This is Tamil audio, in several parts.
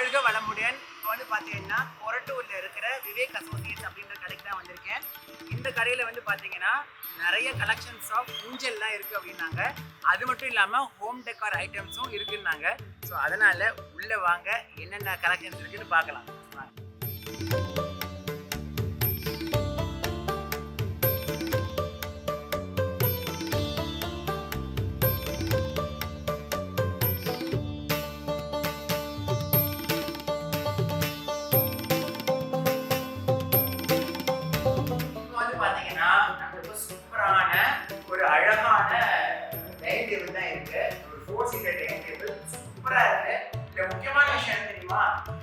வாழ்க வளமுடன். இப்போ வந்து பார்த்தீங்கன்னா கொரட்டூரில் இருக்கிற விவேக் அசோசியேட்ஸ் அப்படின்ற கடைக்கு தான் வந்திருக்கேன். இந்த கடையில் வந்து பார்த்தீங்கன்னா நிறைய கலெக்ஷன்ஸ் ஆஃப் ஊஞ்சல்லாம் இருக்குது அப்படின்னாங்க. அது மட்டும் இல்லாமல் ஹோம் டெக்கார் ஐட்டம்ஸும் இருக்குன்னாங்க. ஸோ அதனால் உள்ளே வாங்க என்னென்ன கலெக்ஷன்ஸ் இருக்குன்னு பார்க்கலாம். வாங்க.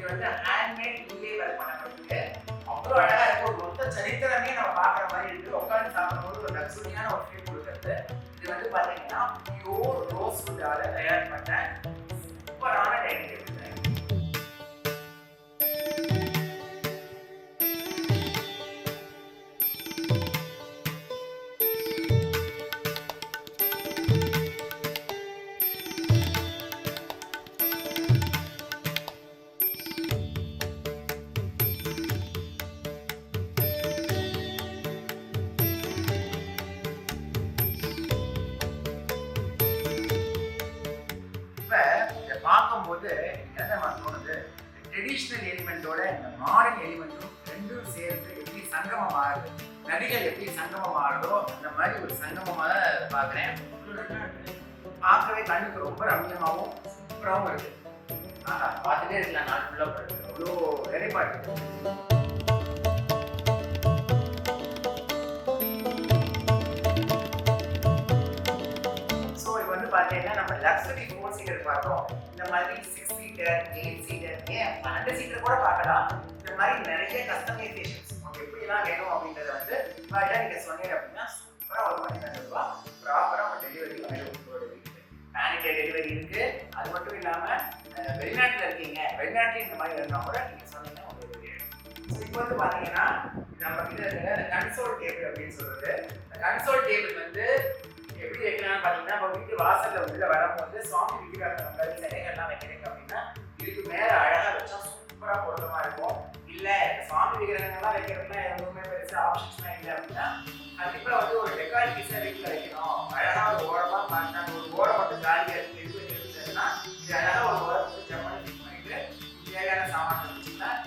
இது வந்து ஹேண்ட்மேட் இங்கே ஒர்க் பண்ணப்பட்டிருக்கு அவ்வளோ அழகாக இருக்கும் மொத்த சரித்திரமே நம்ம பார்க்குற மாதிரி இருக்குது உட்காந்து சாப்பிடும்போது ஒரு லக்ஸுரியான ஒரு ஃபீல் கொடுக்குறது இது வந்து பார்த்தீங்கன்னா பியூர் ரோஸ் ஃபுட்டால தயார் பண்ண நம்ம லக்ஸரி ஃபோர் சீட்டர் பார்த்தோம் இந்த மாதிரி சிக்ஸ் சீட்டர் எயிட் சீட்டர் ஏன் பன்னெண்டு சீட்டர் கூட பார்க்கலாம். இந்த மாதிரி நிறைய கஸ்டமைசேஷன்ஸ் உங்களுக்கு எப்படிலாம் வேணும் அப்படின்றத வந்து இவாட்டா நீங்கள் சொன்னீங்க அப்படின்னா சூப்பராக ஒரு மணி தந்துருவா ப்ராப்பராக உங்கள் டெலிவரி உங்களோட வீட்டுக்கு டெலிவரி இருக்குது அது மட்டும் இல்லாமல் வெளிநாட்டில் இருக்கீங்க. வெளிநாட்டில் இந்த மாதிரி இருந்தால் கூட நீங்கள் சொன்னீங்கன்னா உங்களுக்கு ஸோ இப்போ வந்து பார்த்தீங்கன்னா நம்ம கிட்ட இருக்கிற கன்சோல் டேபிள் அப்படின்னு சொல்கிறது இந்த கன்சோல் டேபிள் வந்து எப்படி வைக்கலாம்னு பார்த்தீங்கன்னா இப்போ வீட்டு வாசல்ல உள்ள வரும்போது சுவாமி விக்கிரகங்கள் சிலைகள்லாம் வைக்கிறீங்க அப்படின்னா இதுக்கு மேல அழகா வச்சா சூப்பரா பொருத்தமா இருக்கும். இல்ல சாமி சுவாமி விக்கிரகங்கள்லாம் வைக்கிறதுனா எதுவுமே பெருசா ஆப்ஷன்ஸ்லாம் இல்லை அப்படின்னா கண்டிப்பா வந்து ஒரு டெக்கால் பீஸா வீட்டில் வைக்கணும். அழகா ஒரு ஓரமா பண்ணாங்க ஒரு ஓரம் மட்டும் காலியா இருக்கு இது இருக்குதுன்னா இது அழகா ஒரு ஓரம் ஜம்மன் ஃபிட் பண்ணிட்டு தேவையான சாமான் வச்சுக்கலாம்.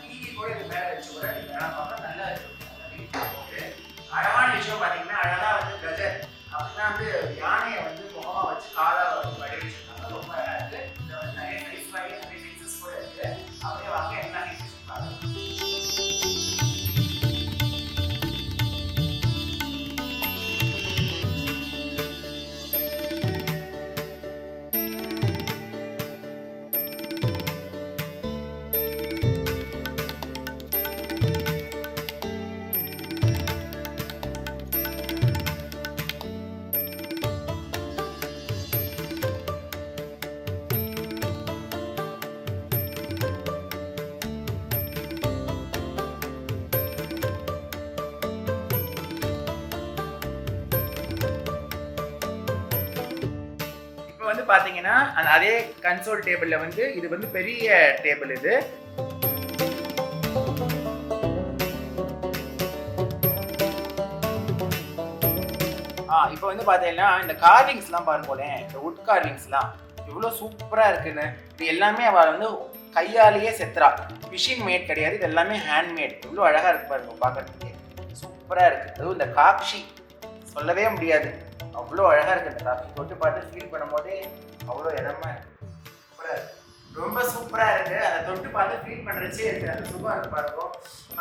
அதே கன்சோல் டேபிளில் வந்து இது வந்து பெரிய டேபிள் இது. ஆ இப்போ வந்து பார்த்தீங்கன்னா இந்த கார்விங்ஸ்லாம் பாருங்களேன் போலேன் இந்த வுட் கார்விங்ஸ்லாம் இவ்வளோ சூப்பராக இருக்குன்னு. இது எல்லாமே அவள் வந்து கையாலேயே செத்துறா. மிஷின் மேட் கிடையாது இது எல்லாமே ஹேண்ட்மேட் இவ்வளோ அழகாக இருக்கு பாருங்க பார்க்குறதுக்கு. சூப்பராக இருக்குது அதுவும் இந்த காக்ஷி. சொல்லவே முடியாது. அவ்வளோ அழகாக இருக்குது இந்த காஃபி தொட்டு பார்த்து ஃபீல் பண்ணும்போதே அவ்வளோ இடமா இருக்கு ரொம்ப சூப்பராக இருக்கு. அதை தொட்டு பார்த்து ஃபீல் பண்ணுறச்சே இருக்கு அந்த சுகம் இருக்கு பாருங்க.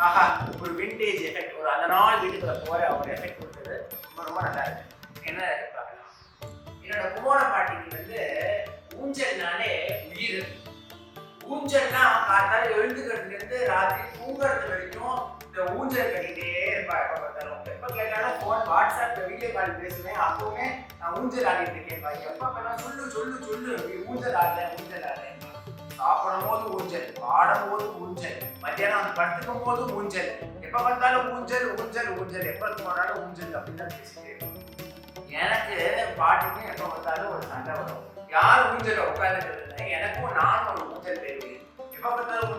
ஆஹா ஒரு விண்டேஜ் எஃபெக்ட் ஒரு அந்த நாள் வீட்டுக்குள்ள போகிற ஒரு எஃபெக்ட் கொடுத்தது. ரொம்ப ரொம்ப நல்லா இருக்கு. என்ன இருக்கு பார்க்கலாம். என்னோட குமோட பாட்டிக்கு வந்து ஊஞ்சல்னாலே உயிர். ஊஞ்சல்னா காத்தால எழுந்துக்கிறதுலேருந்து ராத்திரி தூங்குறது வரைக்கும் இந்த ஊஞ்சல் கட்டிகிட்டே இருப்பா எப்போ பார்த்தாலும் எப்போ கேட்டாலும் ஃபோன் வாட்ஸ்அப்பில் வீடியோ கால் பேசுவேன். அப்போவுமே நான் ஊஞ்சல் ஆடிட்டு இருக்கேன் எப்போ பண்ணாலும் சொல்லு சொல்லு சொல்லு. நீ ஊஞ்சல் ஆடுறேன் ஊஞ்சல் ஆடுறேன் சாப்பிடும் போது ஊஞ்சல் பாடும் போது ஊஞ்சல் மத்தியானம் படுத்துக்கும் போது ஊஞ்சல். எப்போ பார்த்தாலும் ஊஞ்சல் ஊஞ்சல் ஊஞ்சல். எப்போ போனாலும் ஊஞ்சல் அப்படின்னு தான் பேசிட்டே இருக்கும் எனக்கு பாட்டுக்கும் எப்போ பார்த்தாலும் ஒரு சண்டை வரும். யார் ஊஞ்சல் உட்காந்துக்கிறது இல்லை எனக்கும் நானும் ஒரு ஊஞ்சல் தேவை எப்போ பார்த்தாலும்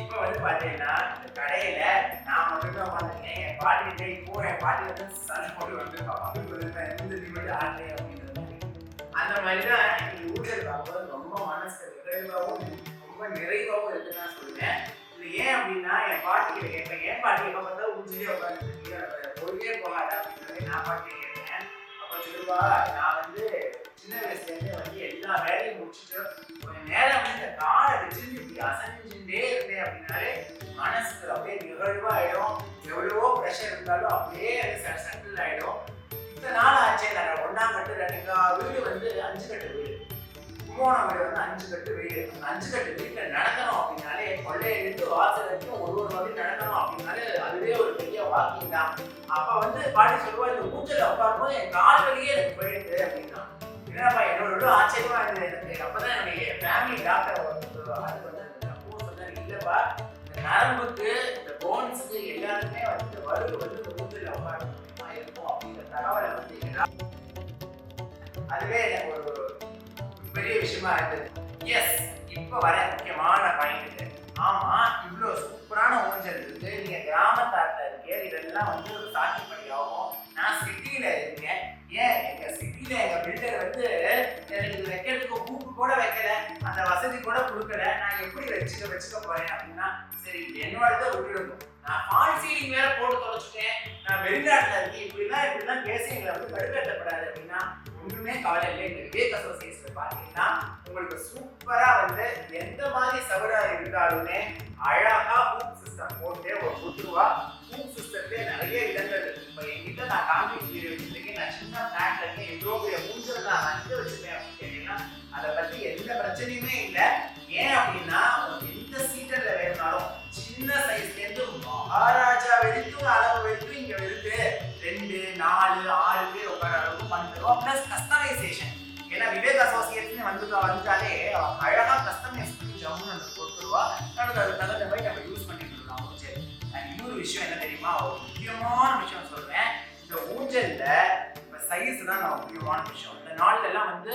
இப்போ வந்து பார்த்தீங்கன்னா கடையில் நான் மட்டும் உட்காந்துருக்கேன் என் பாட்டி கிட்ட இப்போ என் பாட்டி வந்து சண்டை போட்டு வந்து பக்கத்து வந்து எந்த நிமிடம் ஆடலை அப்படின்ற அந்த மாதிரி. தான் இந்த ஊழல் பார்க்கும்போது ரொம்ப மனசு நிறைவாகவும் ரொம்ப நிறைவாகவும் இருக்குன்னு நான் சொல்லுவேன். இது ஏன் அப்படின்னா என் பாட்டி கிட்ட கேட்பேன் என் பாட்டி எப்போ பார்த்தா ஊஞ்சிலே உட்காந்துருக்கீங்க பொருளே போகாது அப்படின்றத நான் பாட்டி பொதுவா நான் வந்து சின்ன வயசுலேருந்து வந்து எல்லா வேலையும் முடிச்சுட்டு கொஞ்சம் நேரம் வந்து இந்த காலை வச்சுட்டு இப்படி அசைஞ்சுட்டே இருந்தேன் அப்படின்னாலே மனசுக்கு அப்படியே நிகழ்வாயிடும் எவ்வளவோ ப்ரெஷர் இருந்தாலும் அப்படியே அது செட்டில் ஆயிடும். இத்தனை நாள் ஆச்சு. நான் ஒன்றாம் கட்டு ரெண்டு வீடு வந்து அஞ்சு கட்டு வீடு. கும்போணம் வந்து அஞ்சு கட்டு வீடு அந்த அஞ்சு கட்டு வீட்டில் நடக்கணும் அப்படின்னாலே கொள்ளையிலிருந்து வாசல் வரைக்கும் ஒரு ஒரு வழி நடக்கணும் அப்படின்னாலே அதுவே ஒரு பெரிய வாக்கிங் தான் அப்போ வந்து பாட்டி சொல்லுவா இந்த ஊஞ்சல் உட்காரும்போது என் கால் வழியே எனக்கு போயிடுது அப்படின்னா. என்னப்பா என்னோட ஆச்சரியமாக இருந்தது எனக்கு. அப்பதான் என்னுடைய ஃபேமிலி டாக்டர் அது வந்து அப்போ சொன்னாரு இல்லைப்பா இந்த நரம்புக்கு இந்த போன்ஸுக்கு எல்லாருமே வந்து வலு வந்து இந்த ஊஞ்சல்ல உட்காரணும். இருக்கும் அப்படிங்கிற தகவலை வந்து அதுவே எனக்கு ஒரு பெரிய விஷயமா இருந்தது எஸ் இப்போ வர முக்கியமான பாயிண்ட் ஆமா இவ்வளோ சூப்பரான ஊஞ்சல் இருக்கு. நீங்க கிராமத்தாட்டில் இருக்கீங்க இதெல்லாம் வந்து ஒரு சாட்சிப்படி ஆகும் நான் சிட்டியில இருக்கேன். ஏன்? எங்க சிட்டியில எங்க பில்டர் வந்து எனக்கு வைக்கிறதுக்கு கூப்பு கூட வைக்கல. அந்த வசதி கூட கொடுக்கல. நான் எப்படி வச்சுக்க வச்சுக்க போறேன் அப்படின்னா சரி என்னோடத விட்டுடணும் நான் ஃபால் சீலிங் வேற போட்டு தொலைச்சிட்டேன். நான் வெளிநாட்டில் இருக்கேன். இப்படிலாம் இப்படிலாம் பேசி எங்களை வந்து கடுப்பேற்றப்படாது அப்படின்னா ஒன்றுமே கவலை இல்லை. இந்த விவேக் அசோசியேஷன் பார்த்தீங்கன்னா உங்களுக்கு சூப்பரா வந்து எந்த மாதிரி சவரா இருந்தாலுமே அழகா ஹூப் சிஸ்டம் போட்டு ஒரு குத்துருவா ஹூப் சிஸ்டத்திலே நிறைய இடங்கள் இருக்கு. இப்போ என்கிட்ட நான் காமிக்க வீடியோ வச்சிருக்கேன் நான் சின்ன பிளாட்ல இருந்து எவ்வளோ பெரிய மூஞ்சல் நான் வந்து வச்சிருக்கேன் அப்படின்னு கேட்டீங்கன்னா அதை பத்தி எந்த பிரச்சனையுமே இல்லை. ஏன் அப்படின்னா எந்த சீட்டர்ல வேணும்னாலும் சின்ன சைஸ்லேருந்து மகாராஜா வரைக்கும் அளவு வரைக்கும் இங்கே இருக்கு. ரெண்டு நாலு ஆறு பேர் உட்கார அளவுக்கு ப்ளஸ் கஸ்டமைசேஷன் ஏன்னா விவேக் அசோசியேட்ஸ்னு வந்து வந்துட்டாலே அழகாக அழகா கஸ்டமைஸ் பண்ணி ஜம்முன்னு அந்த கொடுத்துருவா நமக்கு அது தகுந்த மாதிரி நம்ம யூஸ் பண்ணிட்டு இருக்கோம் ஊஞ்சல். இன்னொரு விஷயம் என்ன தெரியுமா ஒரு முக்கியமான விஷயம் சொல்றேன். இந்த ஊஞ்சல்ல சைஸ் தான் நான் முக்கியமான விஷயம். இந்த நாள்ல எல்லாம் வந்து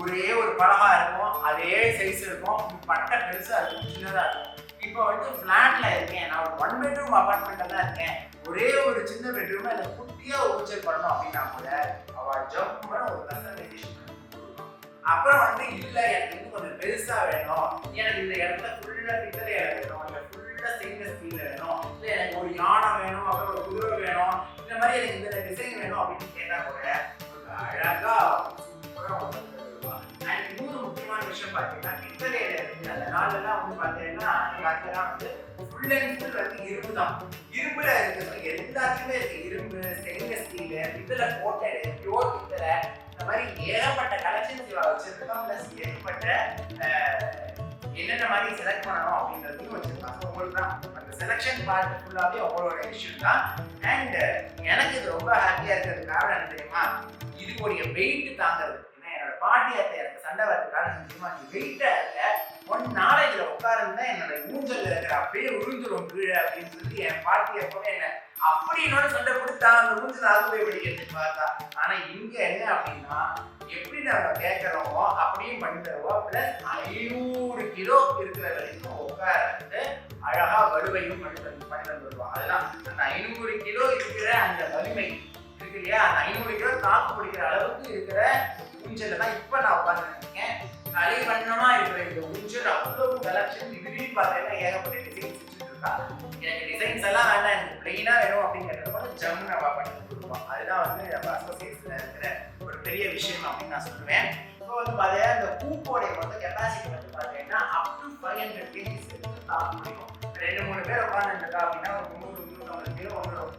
ஒரே ஒரு பலகா இருக்கும் அதே சைஸ் இருக்கும் பட்டை பெருசா இருக்கும் சின்னதா இருக்கும். இப்போ வந்து ஃப்ளாட்ல இருக்கேன். நான் ஒரு ஒன் பெட்ரூம் அபார்ட்மெண்ட்ல தான் இருக்கேன். ஒரே ஒரு சின்ன பெட்ரூம் அதை குட்டியா ஊஞ்சல் பண்ணணும் அப்படின்னா கூட அவ ஜம்முன்னு ஒரு கஸ்டமைசேஷன் அப்புறம் வந்து இல்ல எனக்கு இன்னும் கொஞ்சம் பெருசா வேணும். எனக்கு இந்த இடத்துல ஃபுல்லா பித்தளை வேணும். இல்ல ஃபுல்லா ஸ்டெயின்லெஸ் ஸ்டீல் வேணும். இல்ல எனக்கு ஒரு யானை வேணும் அப்புறம் ஒரு குதிரை வேணும். இந்த மாதிரி எனக்கு இந்த டிசைன் வேணும் அப்படின்னு கேட்டா கூட அழகா சூப்பரா சொல்லுவா. அண்ட் இன்னொரு முக்கியமான விஷயம் பார்த்தீங்கன்னா பித்தளையில இருக்கு அந்த நாளெல்லாம் வந்து பார்த்தீங்கன்னா எங்க அக்கெல்லாம் வந்து ஃபுல் அண்ட் ஃபுல் வந்து இரும்பு தான் இரும்புல இருக்கிறது எல்லாத்துக்குமே இருக்கு. இரும்பு ஸ்டெயின்லெஸ் ஸ்டீலு பித்தளை கோட்டை பியோர் பித்தளை இந்த மாதிரி ஏகப்பட்ட கலெக்ஷன்ஸ் வச்சிருக்கோம் ப்ளஸ் ஏகப்பட்ட என்னென்ன மாதிரி செலக்ட் பண்ணணும் அப்படின்றதையும் வச்சிருக்காங்க ஸோ உங்களுக்கு தான் அந்த செலெக்ஷன் பார்ட் ஃபுல்லாகவே அவங்களோட இஷ்யூ தான். அண்ட் எனக்கு இது ரொம்ப ஹாப்பியாக இருக்கிறது காரணம் என்ன தெரியுமா? இதுக்குரிய வெயிட் தாங்கிறது. பாட்டி அத்தை எனக்கு சண்டை வரது காரணம் தெரியுமா நீ வெயிட்டா இருக்க. ஒன் நாளை உட்காருந்தா என்னோட ஊஞ்சல் இருக்கிற அப்படியே உழுந்துரும் கீழே அப்படின்னு சொல்லி என் பாட்டி எப்பவுமே என்ன அப்படி என்னோட சண்டை கொடுத்தா அந்த ஊஞ்சல் ஆகுவே பிடிக்கிறதுக்கு பார்த்தா. ஆனா இங்க என்ன அப்படின்னா எப்படி நம்ம கேட்கறோமோ அப்படியும் பண்ணி தருவோம் பிளஸ் ஐநூறு கிலோ இருக்கிற வரைக்கும் உட்கார்ந்து அழகா வலுவையும் பண்ணி தந்து பண்ணி தந்து வருவோம் அதெல்லாம் அந்த ஐநூறு கிலோ இருக்கிற அந்த வலிமை இருக்கு இல்லையா? அந்த ஐநூறு கிலோ தாக்கு பிடிக்கிற அளவுக்கு இருக்கிற ஊஞ்சல்ல தான் இப்ப நான் உட்காந்துருக்கேன் கலைவண்ணமா இருக்கிற இந்த ஊஞ்சல் அவ்வளவு கலெக்ஷன் இதுலயும் பார்த்தீங்கன்னா ஏகப்பட்ட டிசைன்ஸ் வச்சுருக்கா. எனக்கு டிசைன்ஸ் எல்லாம் வேண்டாம் எனக்கு பிளெயினா வேணும் அப்படிங்கிறத வந்து ஜம்முன்னு பண்ணி கொடுப்போம் அதுதான் வந்து நம்ம அசோசியேஷன்ல இருக்கிற ஒரு பெரிய விஷயம் அப்படின்னு நான் சொல்லுவேன். இப்போ வந்து பார்த்தீங்கன்னா இந்த பூப்போடைய மொத்த கெப்பாசிட்டி வந்து பார்த்தீங்கன்னா up to five hundred kgs முடியும் ரெண்டு மூணு பேர் உட்காந்துருக்கா அப்படின்னா ஒரு முந்நூறு முந்நூற்றம்பது கிலோ வந்துடும்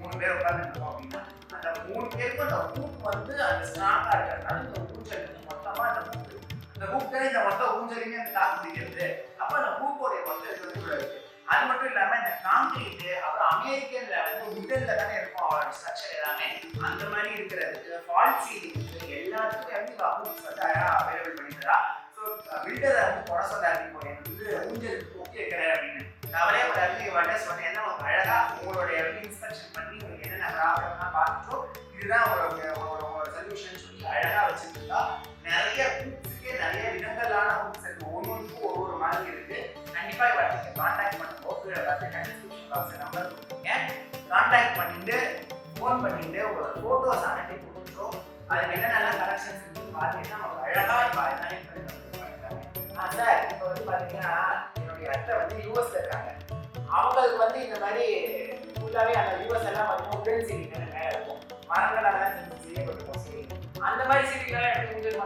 மூணு பேர் உட்காந்துருக்கோம் அப்படின்னா அந்த மூணு பேருக்கும் அந்த ஹூக் வந்து அந்த ஸ்ட்ராங்கா இருக்கிறதுனால இந்த ஊஞ்சல் வந்து மொத்தமா அந்த ஹூக் இந்த ஹூக் இந்த மொத்த ஊஞ்சலையுமே அந்த தாக்கு பிடிக்கிறது அப்ப அந்த ஹூக்கோடைய மொத்த இது வந்து அது மட்டும் இல்லாம இந்த காங்கிரீட் அப்புறம் அமெரிக்கன்ல வந்து உடல்ல தானே இருக்கும் அவரோட ஸ்ட்ரக்சர் எல்லாமே. அந்த மாதிரி இருக்கிறதுக்கு ஃபால்ட் சீலிங் எல்லாத்துக்கும் வந்து இந்த ஹூக்ஸ் வந்து அவைலபிள் பண்ணி ஸோ பில்டரை வந்து குறை சொல்லாதீங்க இப்போ எனக்கு வந்து ஊஞ்சலுக்கு ஒட்டி வைக்கிறேன் அப்படின்னு. கவலையே படாது நீங்க வட்ட சொன்னீங்கன்னா உங்களுக்கு அழகா உங்களுடைய இன்ஸ்பெக்ஷன் பண்ணி உங்களுக்கு என்னென்ன பார்த்துட்டோம் இதுதான் உங்களோட உங்களோட சொல்யூஷன் சொல்லி அழகாக வச்சுருந்தா நிறைய புக்ஸுக்கே நிறைய விதங்களான புக்ஸ் இருக்கு. ஒவ்வொன்றுக்கும் ஒவ்வொரு மாதிரி இருக்கு. கண்டிப்பாக இவ நீங்க கான்டாக்ட் பண்ணுவோம் கீழே பார்த்தீங்கன்னா டிஸ்கிரிப்ஷன் பாக்ஸ் நம்பர் கொடுத்துருங்க கான்டாக்ட் பண்ணிட்டு ஃபோன் பண்ணிட்டு உங்களோட ஃபோட்டோஸ் அனுப்பி கொடுத்துருக்கோம் அதுக்கு என்னென்ன கலெக்ஷன்ஸ் இருக்குன்னு பார்த்தீங்கன்னா அவங்க அழகா இப்போ அரேஞ்ச் ஆ சார் இப்போ வந்து பார்த்தீங்கன்னா என்னுடைய அத்தை வந்து யூஎஸ்ல இருக்காங்க. அவங்களுக்கு வந்து இந்த மாதிரி ஃபுல்லாகவே அந்த யூஎஸ் எல்லாம் பார்த்தீங்கன்னா உடன் சீலிங் நிறைய இருக்கும். மரங்களால தான் செஞ்சு செய்யப்பட்டிருக்கும் சீலிங் அந்த மாதிரி சீலிங்லாம் எடுத்து உங்களுக்கு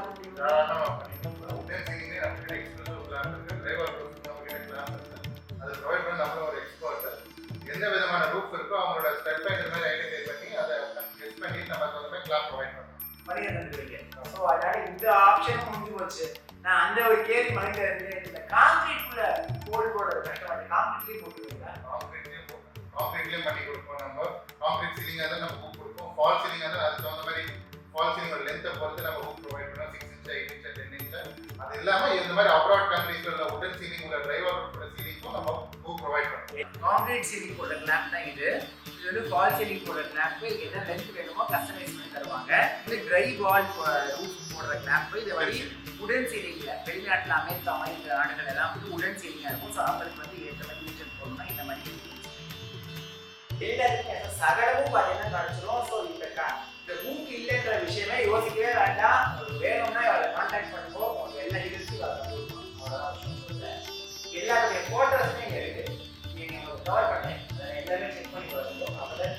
expert. எந்த விதமான roof இருக்கோ அவங்களோட by இந்த மாதிரி பண்ணி அதை பண்ணி நம்ம பண்ணலாம். பண்ணி ஸோ அதனால இந்த ஆப்ஷனும் முடிஞ்சு போச்சு. நான் அந்த ஒரு கேள்வி மைண்ட்ல இருந்து இந்த கான்கிரீட்குள்ள கோல் போடுறது கஷ்டமாட்டு கான்கிரீட்லேயே போட்டுருவீங்களா Concrete-லயும் Concrete-லயும் பண்ணி கொடுப்போம் நம்ம. Ceiling ஆ இருந்தா நம்ம hook கொடுப்போம். Ceiling ஆ இருந்தா அதுக்கு தகுந்த மாதிரி ஓட length அ பொறுத்து நம்ம hook provide பண்ணுவோம். 6 inch, 8 inch, 10 inch. அது இல்லாம இந்த மாதிரி abroad countries ல உள்ள wooden ceiling உள்ள roof ஓட ceiling-க்கும் நம்ம hook provide பண்ணுவோம். கான்கிரீட் சீலிங் போடுற கிளாப் தான் இது இது வந்து ஃபால் சீலிங் போடுற கிளாப் என்ன லென்த் வேணுமோ கஸ்டமைஸ் பண்ணி தருவாங்க இது ட்ரை வால் ரூஃப் போடுற கிளாப் இது வந்து உடன் சீலிங்ல வெளிநாட்டில் அமெரிக்கா மாதிரி நாடுகள் எல்லாம் வந்து உடன் சீலிங்காக இருக்கும் ஸோ அவங்களுக்கு வந்து எல்லாத்துக்கும் சகடமும் பார்த்தீங்கன்னா கிடைச்சிரும் ஸோ இந்த க இந்த மூக்கு இல்லைன்ற விஷயமே யோசிக்கவே வேண்டாம். வேணும்னா அவரை கான்டாக்ட் பண்ணுவோம் உங்களுக்கு எல்லா டீட்டெயில்ஸும் அவ்வளோதான் எல்லாருடைய ஃபோட்டோஸுமே இங்கே இருக்குது நீங்கள் உங்களுக்கு கவர் பண்ணேன் அதை எல்லாமே செக் பண்ணி வரணும் அப்போ தான்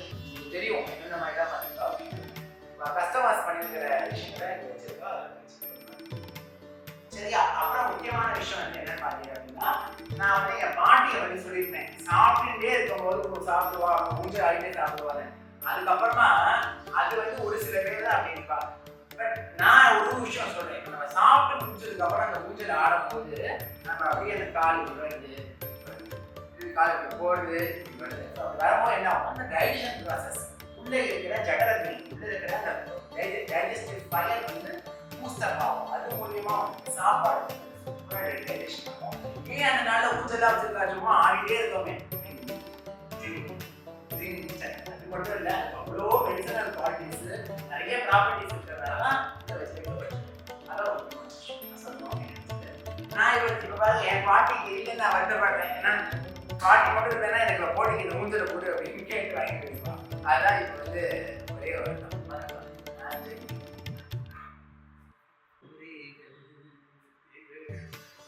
தெரியும் என்னென்ன மாதிரி தான் பண்ணிருக்கோம் அப்படின்னு. கஸ்டமைஸ் பண்ணியிருக்கிற விஷயங்களை இங்கே வச்சிருக்கோம். அதை. சரியா? அப்புறம் முக்கியமான விஷயம் வந்து என்னன்னு பார்த்தீங்க அப்படின்னா நான் வந்து என் பாட்டியை வந்து சொல்லியிருந்தேன். சாப்பிட்டுட்டே இருக்கும்போது ஒரு சாப்பிடுவா மூஞ்சல் ஆகிட்டே சாப்பிடுவாங்க அதுக்கப்புறமா அது வந்து ஒரு சில பேர் தான் அப்படி இருப்பா பட் நான் ஒரு விஷயம் சொல்றேன். நம்ம சாப்பிட்டு முடிச்சதுக்கு அப்புறம் அந்த மூஞ்சல் ஆடும்போது நம்ம அப்படியே அந்த கால் விடுறது காலுக்கு போடுறது இப்படி வரும்போது என்ன அந்த டைஜஷன் ப்ராசஸ் உள்ளே இருக்கிற ஜடரத்தில் உள்ளே இருக்கிற அந்த டைஜஸ்டிவ் ஃபயர் வந்து பூஸ்டப் அது மூலியமா சாப்பாடு ஏன் அந்த நாள்ல ஊஞ்சலா வச்சிருக்கா சும்மா ஆடிட்டே இருக்கோமே அது மட்டும் இல்லை அவ்வளோ மெடிசனல் குவாலிட்டிஸ் நிறைய ப்ராப்பர்ட்டிஸ் இருக்கிறதால தான் நான் இவருக்கு இப்போ பாருங்க என் பாட்டிக்கு இல்லைன்னு நான் வருத்தப்படுறேன் ஏன்னா பாட்டி மட்டும் இருந்தா எனக்கு போட்டிக்கு இந்த மூஞ்சல போட்டு அப்படின்னு கேட்டு வாங்கிட்டு அதுதான் இப்போ வந்து ஒரே ஒரு வருத்தம்.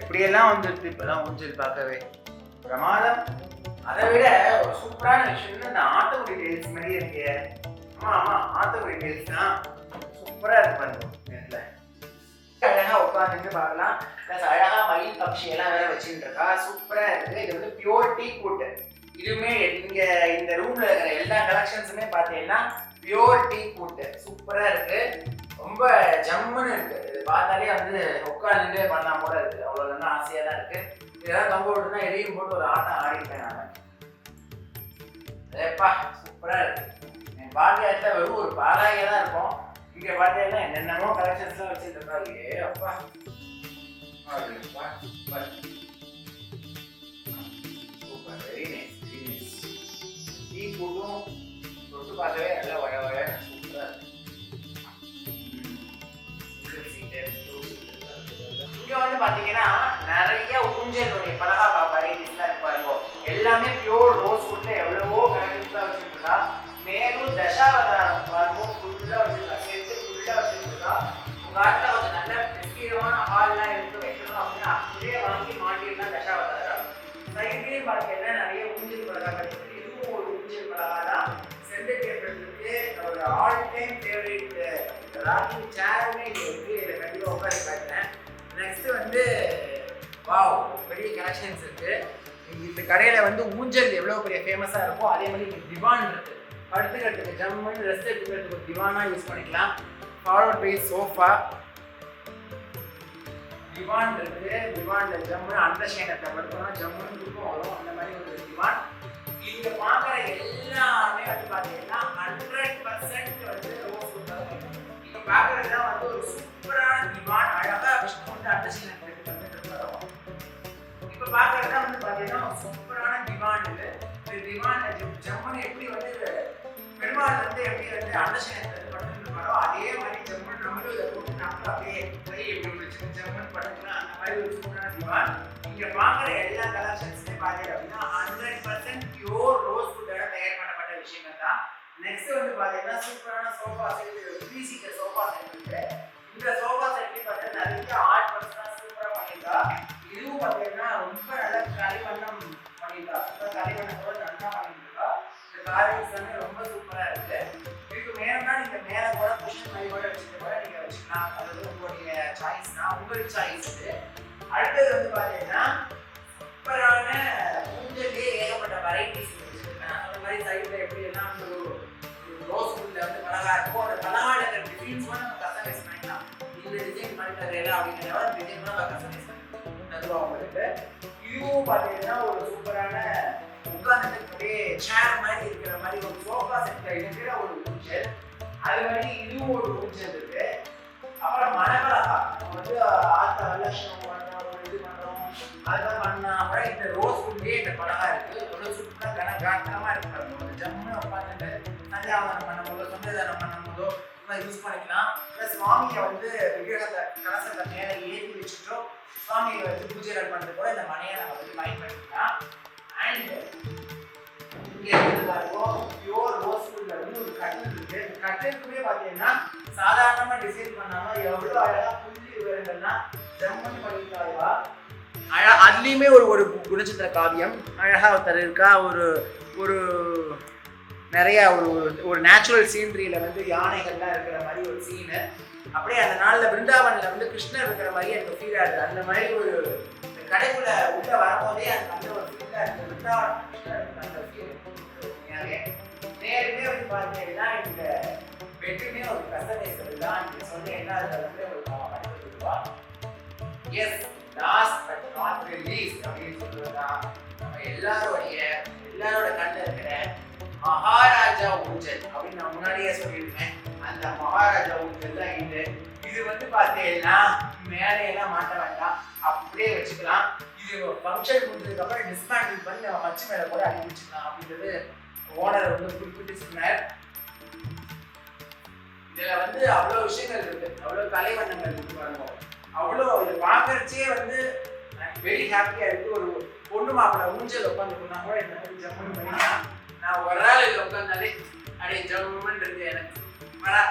எப்படியெல்லாம் வந்துருக்கு இப்பெல்லாம் ஊஞ்சல் பார்க்கவே. பிரமாதம். அதை விட ஒரு சூப்பரான விஷயம் இந்த ஆத்தங்குடி டெய்ல்ஸ் மாதிரி இருக்கு. ஆமா ஆமா ஆத்தங்குடி டெய்ல்ஸ் தான் சூப்பரா இருக்கு பாருங்க நெட்ல அழகா உட்காந்துட்டு பார்க்கலாம். பிளஸ் அழகா மயில் பக்ஷி எல்லாம் வேற வச்சுட்டு இருக்கா சூப்பரா இருக்கு. இது வந்து பியூர் டீ கூட்டு இதுவுமே இங்க இந்த ரூம்ல இருக்கிற எல்லா கலெக்ஷன்ஸுமே பார்த்தீங்கன்னா பியூர் டீ கூட்டு சூப்பரா இருக்கு. ரொம்ப ஜம்முன்னு இருக்கு. இது பார்த்தாலே வந்து உட்காந்துட்டே பண்ணலாம் போல இருக்கு. அவ்வளோ நல்லா ஆசையாக தான் இருக்கு. இதெல்லாம் தொங்க விட்டுனா எதையும் போட்டு ஒரு ஆட்டம் ஆடிட்டேன் நான். ஏப்பா சூப்பராக இருக்கு. என் பாட்டியாட்டில் வெறும் ஒரு பாலாக தான் இருக்கும். இங்கே பார்த்தீங்கன்னா என்னென்னமோ கலெக்ஷன்ஸ்லாம் வச்சுருக்காங்க ஏ அப்பா. Super. Very nice very nice tea போட்டும். தொட்டு பார்க்கவே நல்லா வய வய இங்கே வந்து பார்த்தீங்கன்னா நிறைய ஊஞ்சலுடைய பலகா வெரைட்டிஸ்லாம் இருப்பாருங்கோ எல்லாமே பியூர் ரோஸ் வுட்ல எவ்வளவோ கலெக்ஷன்ஸ்லாம் வச்சுருக்கா மேலும் தசாவதாரம் பாருங்க ஃபுல்லாக வச்சுருக்கா சேர்த்து ஃபுல்லாக வச்சுருக்கா உங்கள் ஆட்டில் கொஞ்சம் நல்ல பிரஸ்டீஜமான ஹால்லாம் எடுத்து வைக்கணும் அப்படின்னா அப்படியே வாங்கி மாட்டிடலாம் தசாவதாரம். சைட்லேயும் பார்த்தீங்கன்னா நிறைய ஊஞ்சல் பலகா இதுவும் ஒரு ஊஞ்சல் பலகா தான் சென்டர்க்கு ஒரு all time favourite rocking chair collections இருக்கு. இந்த கடையில் வந்து ஊஞ்சல் எவ்வளோ பெரிய ஃபேமஸாக இருக்கோ அதே மாதிரி இங்கே திவான் இருக்கு. படுத்துக்கிறதுக்கு ஜம்மன் ரெஸ்ட் எடுத்துக்கிறதுக்கு ஒரு திவானாக யூஸ் பண்ணிக்கலாம். ஃபார்வர்ட் பேஸ் சோஃபா திவான் இருக்கு. திவான்ல ஜம்மு அந்த சேனத்தை படுத்தோம்னா ஜம்முன்னு இருக்கும். வரும் அந்த மாதிரி ஒரு திவான் இங்க பாக்குற எல்லாமே வந்து பாத்தீங்கன்னா ஹண்ட்ரட் பர்சன்ட் வந்து ரோஸ் இங்க பாக்குறதுதான் வந்து ஒரு சூப்பரான திவான் அழகா விஷ்ணு வந்து அந்த பார்க்குறது வந்து பார்த்தீங்கன்னா சூப்பரான திவான் இது. இந்த திவான் ஜம்முன்னு எப்படி வந்து பெருமாள் வந்து எப்படி வந்து அந்த ஷேனத்தை அதே மாதிரி ஜம்முன் நம்மளும் இதை போட்டு நம்மளும் அப்படியே கை எப்படி வச்சு ஜம்முன்னு அந்த மாதிரி ஒரு சூப்பரான திவான் இங்கே பார்க்குற எல்லா கலெக்ஷன்ஸுமே பார்த்தீங்க அப்படின்னா ஹண்ட்ரட் பர்சன்ட் பியூர் ரோஸ் ஃபுட்டோட தயார் பண்ணப்பட்ட விஷயங்கள் தான். நெக்ஸ்ட் வந்து பார்த்தீங்கன்னா சூப்பரான sofa set three seater sofa set இந்த சோஃபா இந்த வந்து ரொம்ப சூப்பராக இருக்குது இதுக்கு மேலனா நீங்கள் மேலே கூட கொஷின் மாதிரி கூட வச்சுட்டு கூட நீங்கள் வச்சுக்கலாம். அது வந்து உங்களுடைய சாய்ஸ் தான். உங்கள் சாய்ஸ் இது. அடுத்தது வந்து பார்த்தீங்கன்னா சூப்பரான ஊஞ்சல்லே ஏகப்பட்ட வெரைட்டிஸ் வச்சுருக்கேன். அந்த மாதிரி சைடில் எப்படி எல்லாம் ஒரு ரோஸ் ஃபுட்டில் வந்து மிளகா இருக்கும் அந்த பண்ணி அவங்களுக்கு. இதுவும் பார்த்தீங்கன்னா ஒரு சூப்பரான உட்காந்துட்டு அப்படியே சேர் மாதிரி இருக்கிற மாதிரி ஒரு சோஃபா செட்டில் இருக்கிற ஒரு ஊஞ்சல். அது மாதிரி இதுவும் ஒரு ஊஞ்சல் இருக்கு. அப்புறம் மணவளகா வந்து ஆத்த வரலட்சணம் பண்ணுறோம் ஒரு இது பண்ணுறோம் அதெல்லாம் பண்ணா அப்புறம் இந்த ரோஸ் ஃபுட்லேயே இந்த பழகா இருக்கு. ஒரு சூப்பராக கன காட்டமாக இருக்கு ஒரு ஜம்முன்னு உட்காந்துட்டு சந்தியாவனம் பண்ணும்போதோ சொந்ததானம் பண்ணும்போதோ யூஸ் பண்ணிக்கலாம். ப்ளஸ் சுவாமியை வந்து விக்கிரகத்தை கலசத்தை மேலே ஏற்றி வச்சுட்டோம். சுவாமியை வச்சு பூஜைகள் பண்ணுறது கூட இந்த மனையை நம்ம வந்து பயன்படுத்திக்கலாம் அண்ட் இங்கே இருந்து பாருவோம் பியூர் ரோஸ் ஃபுல்ல வந்து ஒரு கட்டில் இருக்கு. இந்த கட்டிலுக்குமே பார்த்தீங்கன்னா சாதாரணமாக டிசைன் பண்ணாமல் எவ்வளோ அழகாக புள்ளி விவரங்கள்லாம் ஜம்மன் பண்ணியிருக்காருவா அழகா அதுலேயுமே ஒரு ஒரு குணச்சித்திர காவியம் அழகாக ஒருத்தர் இருக்கா. ஒரு ஒரு நிறைய ஒரு ஒரு நேச்சுரல் சீனரியில் வந்து யானைகள்லாம் இருக்கிற மாதிரி ஒரு சீனு அப்படியே அந்த நாளில் பிருந்தாவனில் வந்து கிருஷ்ணர் இருக்கிற மாதிரி எனக்கு ஃபீல் ஆகுது அந்த மாதிரி ஒரு இந்த கடைக்குள்ள உள்ள வரும்போதே அந்த அந்த ஒரு ஃபீலாக இருக்குது பிருந்தாவனம் கிருஷ்ணர் அந்த ஃபீல் நேருமே வந்து பார்த்தீங்கன்னா இந்த பெட்டுமே ஒரு கஸ்டமைசபிள் தான் நீங்கள் சொன்ன என்ன அதுல வந்து ஒரு பண்ணிருப்பா yes last but not least அப்படின்னு சொல்லுவதுதான் நம்ம எல்லாரோடைய எல்லாரோட கண்ணில் இருக்கிற மகாராஜா ஊஞ்சல் அப்படின்னு நான் முன்னாடியே சொல்லியிருக்கேன் அந்த மகாராஜா ஊஞ்சல் தான் இது இது வந்து பார்த்தீங்கன்னா மேலையெல்லாம் மாட்ட வேண்டாம். அப்படியே வச்சுக்கலாம். இது ஃபங்க்ஷன் கொடுத்ததுக்கப்புறம் டிஸ்மேண்டில் பண்ணி நம்ம மச்சு மேலே கூட அடி வச்சுக்கலாம் அப்படின்றது ஓனர் வந்து குறிப்பிட்டு சொன்னார். இதில் வந்து அவ்வளோ விஷயங்கள் இருக்குது அவ்வளோ கலைவண்ணங்கள் இருக்கு பாருங்க. அவ்வளோ இதை பார்க்குறச்சே வந்து வெரி ஹாப்பியாக இருக்குது ஒரு பொண்ணு மாப்பிள்ள ஊஞ்சல் உட்காந்துருக்குன்னா கூட இந்த மாதிரி ஜம்முன்னு பண்ணிக்கலாம் நான் ஒரு நாள் இதில் உட்காந்தாலே அப்படியே ஜம்முன்னு எனக்கு மழை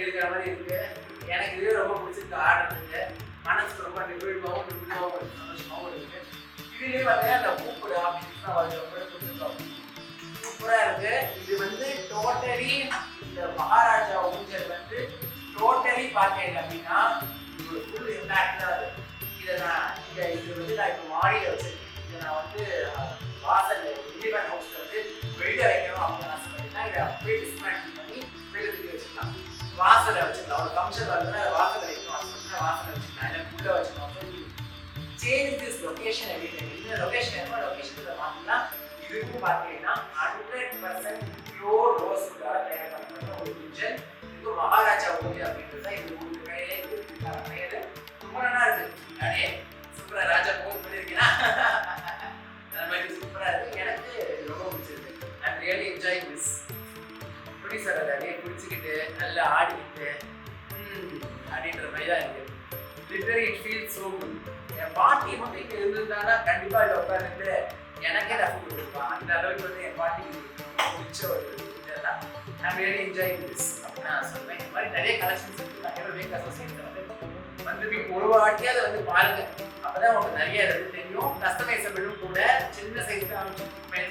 இருக்கிற மாதிரி இருக்கு. எனக்கு இதுவே ரொம்ப பிடிச்சிருக்கு ஆடுறதுக்கு. மனசு ரொம்ப நிகழ்வாகவும் நிகழ்வாகவும் சந்தோஷமாகவும் இருக்கு. இதுலேயே பார்த்தீங்கன்னா அந்த பூப்புடு அப்படின்னு நான் வருது ரொம்ப பிடிச்சிருக்கோம் சூப்பராக இருக்கு. இது வந்து டோட்டலி இந்த மகாராஜா ஊஞ்சல் வந்து டோட்டலி பார்த்தேன் அப்படின்னா ஒரு ஃபுல் இம்பாக்ட் தான் அது. இதை நான் இதை இது வந்து நான் இப்போ மாடியில் வச்சிருக்கேன். இதை நான் வந்து வாசல் வாசல்ல இண்டிபெண்ட் ஹவுஸ்ல வந்து வெளியே வைக்கணும் அப்படின்னு ஆசைப்பட்டேன்னா இதை அப்படியே டிஸ்மேண்டில் பண்ணி வச்சுக்கலாம் ஒரு ஃபங்க்ஷன் வருதுன்னா அதை வாசல் வைக்கணும். வாசல் வச்சுக்கலாம் இல்லை உள்ள சொல்லி சேஞ்ச் திஸ் லொக்கேஷன் அப்படின்னு. இந்த லொக்கேஷன் என்ன லொக்கேஷன் மாற்றினா இதுக்கும் பார்த்தீங்கன்னா ஹண்ட்ரட் பர்சன்ட் ப்யூர் ரோஸ் தயார் பண்ணப்பட்ட ஒரு கிச்சன் இது மகாராஜா ஊர் அப்படின்றது தான் இது ஊருக்கு மேலே இருக்கு ரொம்ப நல்லா இருக்கு. நானே சூப்பராக ராஜா போன் பண்ணியிருக்கேன் அந்த மாதிரி சூப்பராக இருக்கு. எப்படி சார் அதை அப்படியே குடிச்சிக்கிட்டு நல்லா ஆடிக்கிட்டு அப்படின்ற மாதிரி தான் இருக்கு. Literally it feel so good என் பாட்டி மட்டும் இங்கே இருந்திருந்தாங்கன்னா கண்டிப்பாக இதை உட்காந்துட்டு எனக்கே ரஃப் கொடுப்பான். அந்த அளவுக்கு வந்து என் பாட்டி பிடிச்ச ஒரு இதெல்லாம் நான் ரியலி என்ஜாய் திஸ் அப்படின்னு நான் சொல்வேன் இந்த மாதிரி நிறைய கலெக்ஷன்ஸ் இருக்குது நிறைய எவ்வளோ வந்து வந்து நீங்கள் ஒரு வாட்டியாவது வந்து பாருங்க. அப்பதான் உங்களுக்கு நிறைய இது தெரியும். கஸ்டமைசபிளும் கூட சின்ன சைஸ்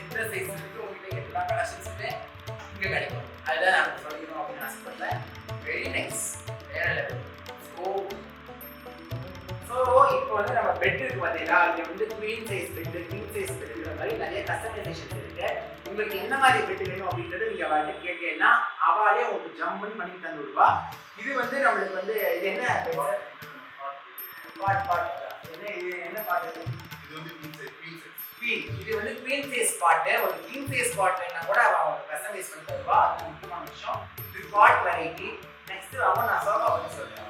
சின்ன சைஸ் இருக்குது உங்கள்கிட்ட எல்லா கலெக்ஷன்ஸுமே இங்கே கிடைக்கும். அதுதான் நான் சொல்லிக்கணும் அப்படின்னு ஆசைப்படுறேன் வெரி நைஸ் வேற லெவல் ஸோ ஸோ இப்போ வந்து நம்ம பெட் இருக்கு பார்த்தீங்களா இங்கே வந்து queen size bed king size பெட்டுங்கிற மாதிரி நிறைய கஸ்டமைசேஷன் இருக்கு. உங்களுக்கு என்ன மாதிரி பெட் வேணும் அப்படின்றது நீங்கள் அவள்கிட்ட கேட்டீங்கன்னா அவளே உங்களுக்கு ஜம்முன்னு பண்ணி தந்து விடுவா இது வந்து நம்மளுக்கு வந்து இது என்ன? பாட் பாட் என்ன இது என்ன பாட்டு இது வந்து clean size, queen. size. Queen இது வந்து குவீன் ஃபேஸ் பாட்டு ஒரு கிங் ஃபேஸ் பாட்டுன்னா கூட அவன் உங்களுக்கு கஸ்டமைஸ் பண்ணி தருவா அது முக்கியமான விஷயம். இது பாட் வெரைட்டி நெக்ஸ்ட் அவன் நான் சோஃபா பற்றி சொல்றேன்.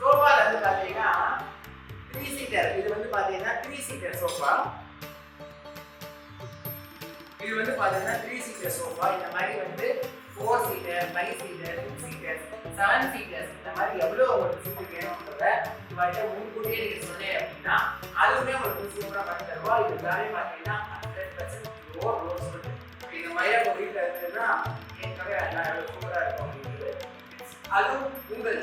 சோஃபால வந்து பார்த்தீங்கன்னா த்ரீ சீட்டர் இது வந்து பார்த்தீங்கன்னா த்ரீ சீட்டர் சோஃபா இது வந்து பார்த்தீங்கன்னா த்ரீ சீட்டர் சோஃபா இந்த மாதிரி வந்து four seater five seater six seater seven seaters இந்த மாதிரி எவ்வளோ உங்களுக்கு சீட்டு வேணும்ன்றத இவர்கிட்ட முன்கூட்டியே நீங்கள் சொன்னேன் அப்படின்னா அதுவுமே உங்களுக்கு சூப்பராக பண்ணி தருவோம் இது எல்லாமே பார்த்தீங்கன்னா ஹண்ட்ரட் பர்சன்ட் ரோ ரோஸ் இது மாதிரி உங்க வீட்டில் இருந்ததுன்னா ஏற்கனவே எல்லாம் சூப்பராக இருக்கும் அப்படின்றது. அதுவும் உங்கள்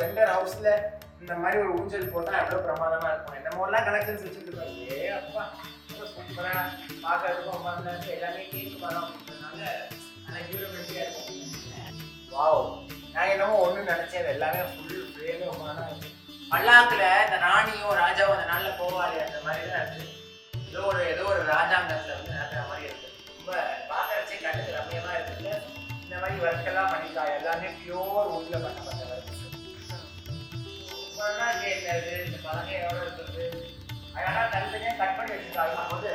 சென்டர் ஹவுஸ்ல இந்த மாதிரி ஒரு ஊஞ்சல் போட்டா எவ்வளவு பிரமாதமா இருக்கும். இந்த மாதிரிலாம் கலெக்ஷன்ஸ் வச்சுருக்கோம். ஏ அப்பா ரொம்ப சூப்பரா பார்க்கறதுக்கும் ரொம்ப எல்லாமே கேக்கு வரோம் அப்படின்றதுனால டியூரபிலிட்டியா இருக்கும். வாவ் நான் என்னமோ ஒண்ணு நினைச்சேன். இது எல்லாமே ஃபுல் ஃப்ரேமே ரொம்ப நல்லா பல்லாக்குல இந்த ராணியும் ராஜாவும் அந்த நாள்ல போவாரு அந்த மாதிரி தான் கட் பண்ணி வச்சிருக்காங்க போது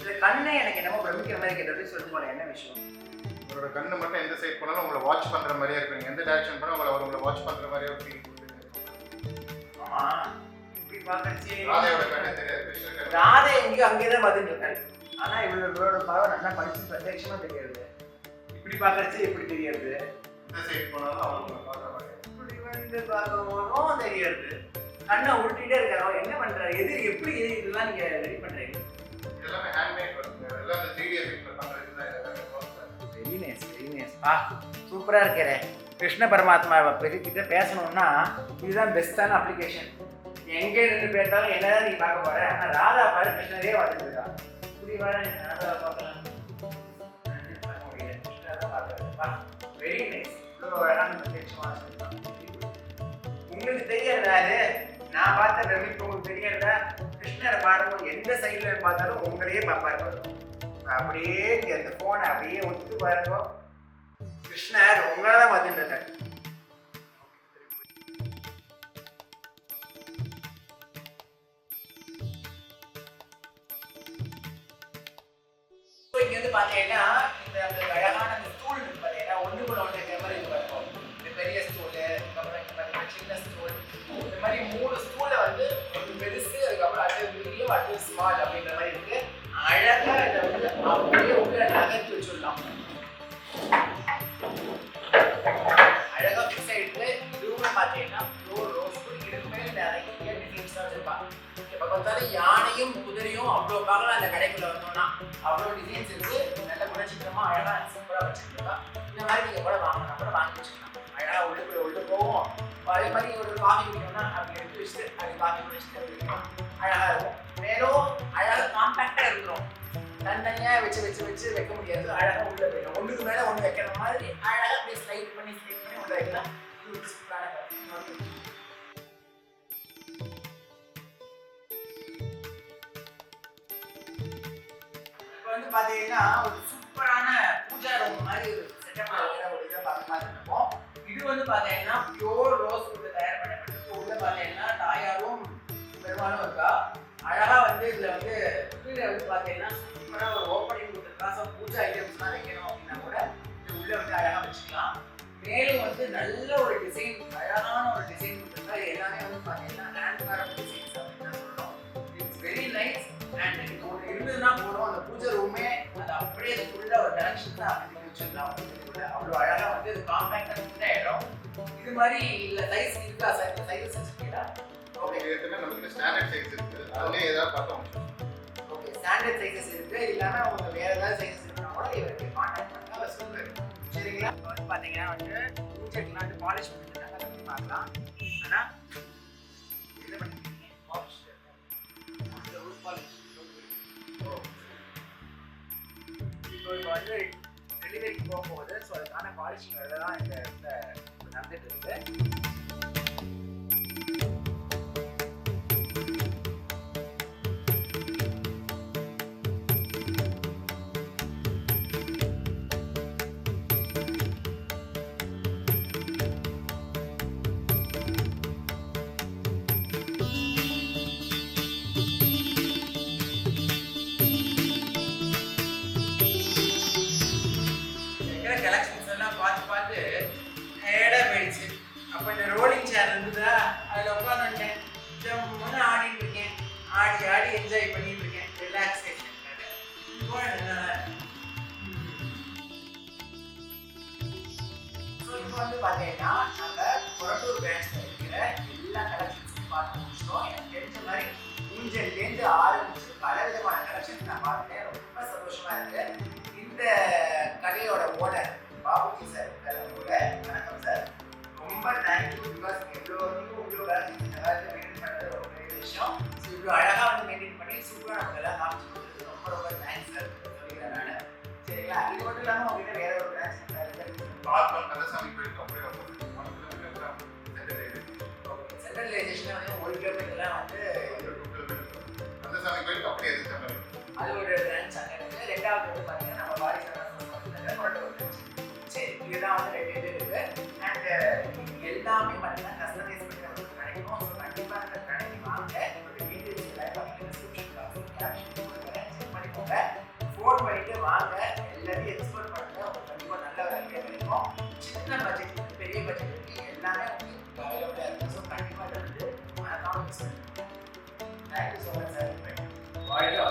இந்த கண்ணை எனக்கு என்னமோ பிரமிக்கிற மாதிரி கேட்டது சொல்லிட்டு போனேன் என்ன விஷயம்? உங்களோட கண்ணு மட்டும் எந்த சைடு போனாலும் உங்களை வாட்ச் பண்ற மாதிரியே இருக்கும். எந்த டைரக்ஷன் போனா உங்களை உங்களை வாட்ச் பண்ற மாதிரியே ஒரு ஃபீல் கொடுத்துருக்கு இப்படி பார்க்கறச்சே. ராதையோட கண்ணு தெரியாது ராதை அங்கேயே வந்துட்டு இருக்காரு ஆனா இவளோட பார்வை நல்லா படிச்சு பிரத்யட்சமா தெரியுது. இப்படி பார்க்கறச்சு எப்படி தெரியுது? எந்த சைடு போனாலும் அவங்க உங்களை பார்க்குற மாதிரி. இப்படி வந்து பார்க்கவும் தெரியுது. கண்ணை உருட்டிட்டே இருக்காரோ. என்ன பண்றாரு? எது எப்படி இதெல்லாம் நீங்க ரெடி பண்றீங்க? இதெல்லாமே ஹேண்ட்மேட் எல்லாம் த்ரீ டி எஃபெக்ட்ல பண்றது தான் எல்லாமே. வெரி நைஸ் வெரி நைஸ் பா சூப்பரா இருக்கிறே கிருஷ்ண பரமாத்மாவை பெருக்கிட்ட பேசணும்னா இதுதான் பெஸ்ட்டான அப்ளிகேஷன் எங்கே நின்று பேசாலும் என்னதான் நீ பார்க்க போற. ஆனால் ராதா பாரு கிருஷ்ணரே இப்படி வர ராதா பார்க்கலாம். வெரி நைஸ் உங்களுக்கு தெரியாதாரு நான் பார்த்த ரவிக்கு உங்களுக்கு தெரியல கிருஷ்ணரை பாருங்க எந்த சைடில் பார்த்தாலும் உங்களையே பார்ப்பாரு. அப்படியே நீங்க அந்த ஃபோனை அப்படியே ஒத்து பாருங்க. கிருஷ்ணர் உங்களை தான் பார்த்துட்டு இருக்காரு இங்க வந்து பாத்தீங்கன்னா இந்த அவ்வளோ டிசைன்ஸ் இருக்கு நல்ல குணச்சித்திரமா அழகாக சூப்பரா வச்சுருக்கலாம் இந்த மாதிரி நீங்கள் கூட வாங்கணும் கூட வாங்கி வச்சுக்கலாம். அழகாக உள்ளுக்குள்ள உள்ள போவோம். அதே மாதிரி ஒரு காஃபி குடிக்கணும்னா அப்படி எடுத்து வச்சுட்டு அது காஃபி குடிச்சிட்டு குடிக்கலாம் அழகாக இருக்கும். மேலும் அழகாக காம்பேக்டாக இருக்கிறோம். தனித்தனியாக வச்சு வச்சு வச்சு வைக்க முடியாது. அழகாக உள்ள போயிடும். ஒன்றுக்கு மேலே ஒன்று வைக்கிற மாதிரி அழகாக வந்து பார்த்தீங்கன்னா சூப்பரா ஒரு ஓப்பனிங் கொடுத்துருக்கா. ஸோ பூஜா ஐட்டம்ஸ்லாம் வைக்கணும் அப்படின்னா கூட இது உள்ளே வந்து அழகாக வச்சுக்கலாம். மேலும் வந்து நல்ல ஒரு டிசைன் அழகான ஒரு டிசைன் கொடுத்துருக்கா. எல்லாமே வந்து பார்த்தீங்கன்னா ஹேண்ட் காரம் டிசைன்ஸ் அப்படின்னு தான் இட்ஸ் வெரி நைஸ் அண்ட் இது ஒன்று இருந்ததுன்னா போதும். அந்த பூஜை ரூமே அது அப்படியே ஃபுல்லாக ஒரு டேரக்ஷன் தான் அப்படி வச்சுருக்கலாம் அவ்வளோ அழகாக வந்து இது காம்பேக்டாக சின்ன இடம் இது மாதிரி இல்லை சைஸ் இருக்கா? சார் இந்த சைஸ் வச்சிருக்கீங்களா ஓகே ஏற்கனவே நமக்கு ஸ்டாண்டர்ட் சைஸ் இருக்குது அதுலேயே ஏதாவது பார்த்தோம் ஸ்டாண்டர்ட் சைஸஸ் இருக்குது இல்லாம அவங்க வேறு ஏதாவது சைஸஸ் இருக்குன்னா கூட இவருக்கு கான்டாக்ட் பண்ணால் அவர் சொல்லுவார் சரிங்களா? இப்போ வந்து பார்த்தீங்கன்னா வந்து பூஜைக்கெல்லாம் வந்து பாலிஷ் பண்ணிருக்காங்க அதை பத்தி பார்க்கலாம். ஆனால் என்ன பண்ணிருக்கீங்க பாலிஷ் ரூட் பாலிஷ் இப்போ இப்போ வந்து டெலிவரிக்கு போகும்போது ஸோ அதுக்கான பாலிஷிங் வேலை தான் இந்த இடத்துல நடந்துட்டு இருக்குது இவ்வளோ அழகாக வந்து மெயின்டைன் பண்ணி சூப்பராக நமக்கு எல்லாம் காமிச்சு ரொம்ப ரொம்ப தேங்க்ஸ் சார் சொல்லிக்கிறேன் நான் சரிங்களா? இது மட்டும் இல்லாமல் உங்ககிட்ட வேற ஒரு பிரான்ச் பார்க்கலாம் கந்தசாமி கோயிலுக்கு அப்படியே. சென்ட்ரலைசேஷன் வந்து ஒரு கிலோமீட்டர்லாம் வந்து. கந்தசாமி கோயிலுக்கு அப்படியே எதிர்த்த அது ஒரு பிரான்ச் அங்கே இருக்கு ரெண்டாவது வந்து பார்த்தீங்கன்னா நம்ம வாரிசான சரி இதுதான் வந்து ரெண்டு இது இருக்கு. அண்ட் எல்லாமே பார்த்தீங்கன்னா கஸ்டமைஸ் பண்ணி கண்டிப்பாக இதை வந்து மறக்காம